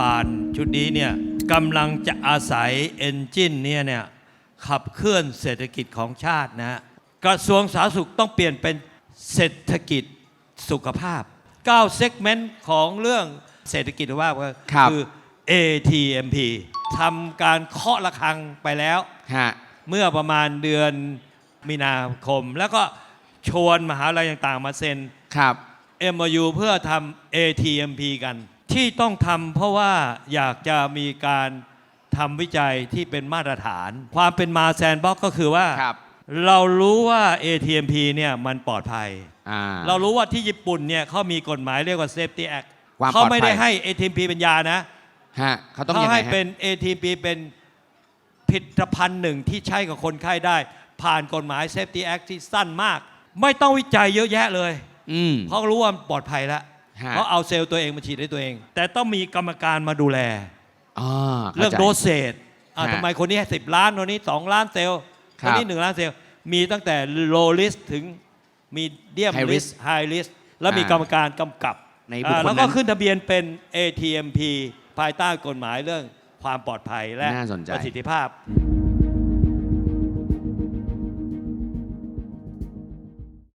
บาลชุดนี้เนี่ยกำลังจะอาศัยเอนจินเนี่ยเนี่ยขับเคลื่อนเศรษฐกิจของชาตินะฮะกระทรวงสาธารณสุขต้องเปลี่ยนเป็นเศรษฐกิจสุขภาพ9เซกเมนต์ของเรื่องเศรษฐกิจสุขภาพก็ครับคือ ATMP ทำการเคาะระฆังไปแล้วฮะเมื่อประมาณเดือนมีนาคม แล้วก็ชวนมหาลัยต่างๆ มาเซ็นครับ MOU เพื่อทำ ATMP กัน ที่ต้องทำเพราะว่าอยากจะมีการทำวิจัยที่เป็นมาตรฐาน ความเป็นมาแซนบ็อกก็คือว่า ครับ เรารู้ว่า ATMP เนี่ยมันปลอดภัย อ่า เรารู้ว่าที่ญี่ปุ่นเนี่ยเขามีกฎหมายเรียกว่า Safety Act ความปลอดภัย เขาไม่ได้ให้ ATMP เป็นยานะฮะเขาต้องเขายังไงให้ฮะเป็น ATP เป็นผลิตภัณฑ์หนึ่งที่ใช้กับคนไข้ได้ ผ่านกฎหมาย Safety Act ที่สั้นมาก ไม่ต้องวิจัยเยอะแยะเลย อืม เพราะรู้ว่ามันปลอดภัยแล้ว ฮะเขาเอาเซลล์ตัวเองมาฉีดให้ตัวเอง แต่ต้องมีกรรมการมาดูแล อ่าเรื่องข้าใจ โดสเซตอะฮะทำไมคนนี้สิบล้านคนนี้สองล้านเซลล์คครับนนี้หนึ่งล้านเซลล์มีตั้งแต่ low risk ถึง medium High risk risk high risk แล้วมีอ่ากรรมการกำกับในบุคคลอ่าแล้วนั้ก็นขึ้นทะเบียนเป็น ATMP ภายใต้กฎหมายเรื่องความปลอดภัยและน่าสนใจ ประสิทธิภาพ